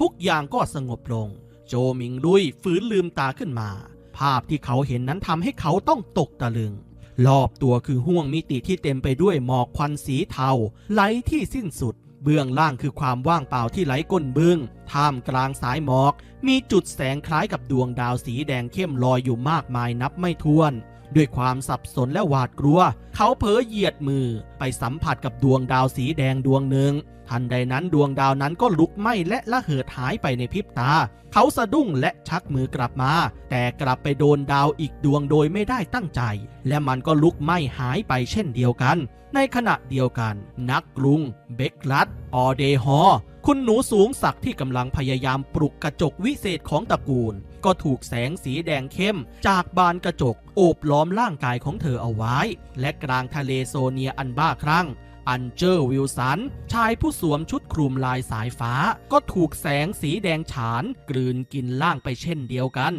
ทุกอย่างก็สงบลง โจมิงลุยฟื้นลืมตาขึ้นมา ภาพที่เขาเห็นนั้นทำให้เขาต้องตกตะลึง รอบตัวคือห้วงมิติที่เต็มไปด้วยหมอกควันสีเทาไหลที่สิ้นสุด เบื้องล่างคือความว่างเปล่าที่ไหลก้นบึง้งท่ามกลางสายหมอก มีจุดแสงคล้ายกับดวงดาวสีแดงเข้มลอยอยู่มากมายนับไม่ถ้วน ด้วยความสับสนและหวาดกลัว เขาเผลอเหยียดมือ ไปสัมผัสกับดวงดาวสีแดงดวงหนึ่ง ทันใดนั้นดวงดาวนั้นก็ลุกไหม้และละเหิดหายไปในพริบตา เขาสะดุ้งและชักมือกลับมา แต่กลับไปโดนดาวอีกดวงโดยไม่ได้ตั้งใจ และมันก็ลุกไหม้หายไปเช่นเดียวกัน ในขณะเดียวกัน นักกรุง เบคลัดออเดฮอคุณหนูสูงศักดิ์ที่กำลังพยายามปลุกกระจกวิเศษของตระกูล ก็ถูกแสงสีแดงเข้ม จากบานกระจกโอบล้อมร่างกายของเธอเอาไว้ และกลางทะเลโซเนียอันบ้าคลั่งอันเจอร์วิลสัน ชายผู้สวมชุดคลุมลายสายฟ้า ก็ถูกแสงสีแดงฉาน กลืนกินล่างไปเช่นเดียวกัน